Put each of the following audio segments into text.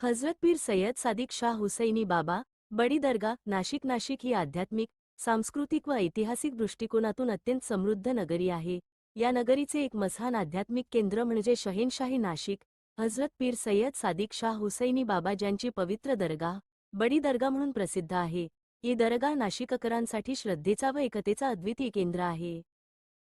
हजरत पीर सय्यद सादिक शाह हुसैनी बाबा बडी दर्गा नाशिक नाशिक ही आध्यात्मिक सांस्कृतिक व ऐतिहासिक दृष्टिकोनातून अत्यंत समृद्ध नगरी आहे. या नगरीचे एक मसहान आध्यात्मिक केंद्र म्हणजे शहेनशाही नाशिक. हजरत पीर सय्यद सादिक शाह हुसैनी बाबा ज्यांची पवित्र दर्गा बडी दर्गा म्हणून प्रसिद्ध आहे. ही दर्गा नाशिककरांसाठी श्रद्धेचा व एकतेचा अद्वितीय केंद्र आहे.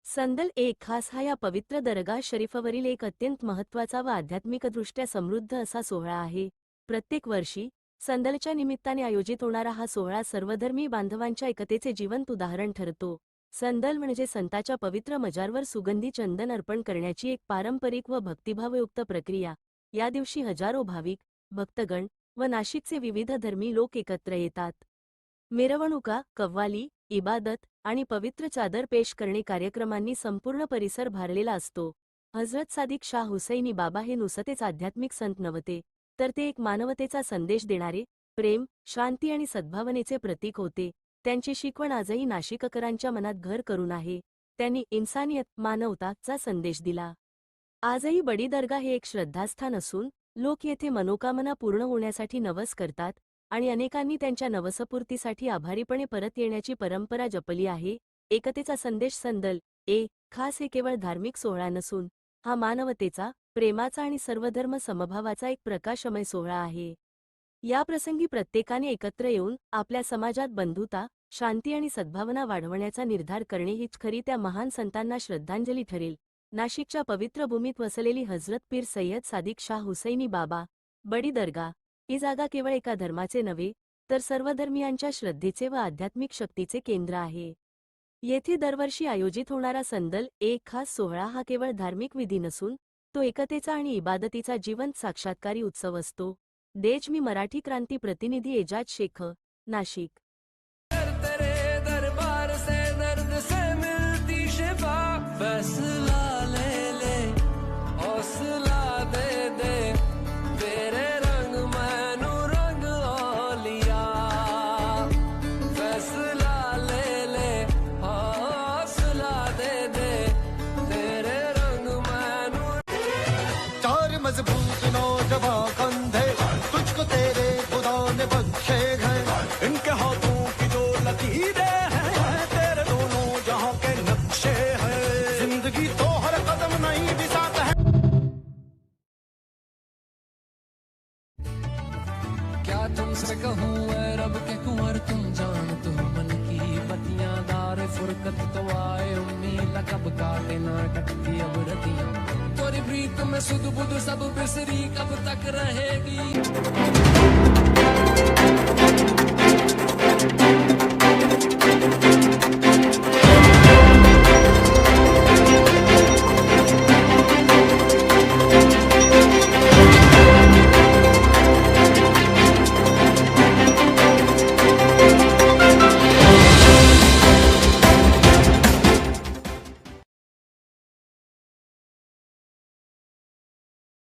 संदल एक खास हा या पवित्र दर्गा शरीफवरील एक अत्यंत महत्त्वाचा व आध्यात्मिकदृष्ट्या समृद्ध असा सोहळा आहे. प्रत्येक वर्षी संदलच्या निमित्ताने आयोजित होणारा हा सोहळा सर्वधर्मी बांधवांच्या एकतेचे जिवंत उदाहरण ठरतो. संदल म्हणजे संताच्या पवित्र मजारवर सुगंधी चंदन अर्पण करण्याची एक पारंपरिक व भक्तिभावयुक्त प्रक्रिया. या दिवशी हजारो भाविक भक्तगण व नाशिकचे विविध धर्मी लोक एकत्र येतात. मिरवणुका कव्वाली इबादत आणि पवित्र चादर पेश करणे कार्यक्रमांनी संपूर्ण परिसर भारलेला असतो. हजरत सादिक शाह हुसैनी बाबा हे नुसतेच आध्यात्मिक संत नव्हते. तर ते एक मानवतेचा संदेश देणारे प्रेम शांती आणि सद्भावनेचे प्रतीक होते. त्यांची शिकवण आजही नाशिककरांच्या मनात घर करून आहे. त्यांनी इन्सानियत मानवताचा संदेश दिला. आजही बडी दर्गा हे एक श्रद्धास्थान असून लोक येथे मनोकामना पूर्ण होण्यासाठी नवस करतात आणि अनेकांनी त्यांच्या नवसपूर्तीसाठी आभारीपणे परत येण्याची परंपरा जपली आहे. एकतेचा संदेश संदल ए खास हे केवळ धार्मिक सोहळा नसून हा मानवतेचा प्रेमाचा आणि सर्वधर्म समभावाचा एक प्रकाशमय सोहळा आहे. या प्रसंगी प्रत्येकाने एकत्र येऊन आपल्या समाजात बंधुता शांती आणि सद्भावना वाढवण्याचा निर्धार करणे हीच खरी त्या महान संतांना श्रद्धांजली ठरेल. नाशिकच्या पवित्र भूमीत वसलेली हजरत पीर सय्यद सादिक शाह हुसैनी बाबा बडी दर्गा ही जागा केवळ एका धर्माचे नव्हे तर सर्वधर्मियांच्या श्रद्धेचे व आध्यात्मिक शक्तीचे केंद्र आहे. येथे दरवर्षी आयोजित होणारा संदल एक खास सोहळा हा केवळ धार्मिक विधी नसून तो एकतेचा आणि इबादतीचा जिवंत साक्षात्कारी उत्सव असतो. देश मी मराठी क्रांती प्रतिनिधी एजाज शेख नाशिक. मज़बूत नौजवान कंधे तुझको तेरे खुदा ने बख्शे हैं। इनके हाथों की जो लकीरें हैं तेरे दोनों जहाँ के नक्शे हैं। ज़िंदगी तो हर कदम नहीं बिसात है। क्या तुमसे कहूँ रब के कुंवर, तुम जान तो मन की बतियाँ दार फुरकत तो आए, उम्मीद कब काटे ना कटती अब रतियाँ में सुध बुध सब बिसरी कब तक रहेगी?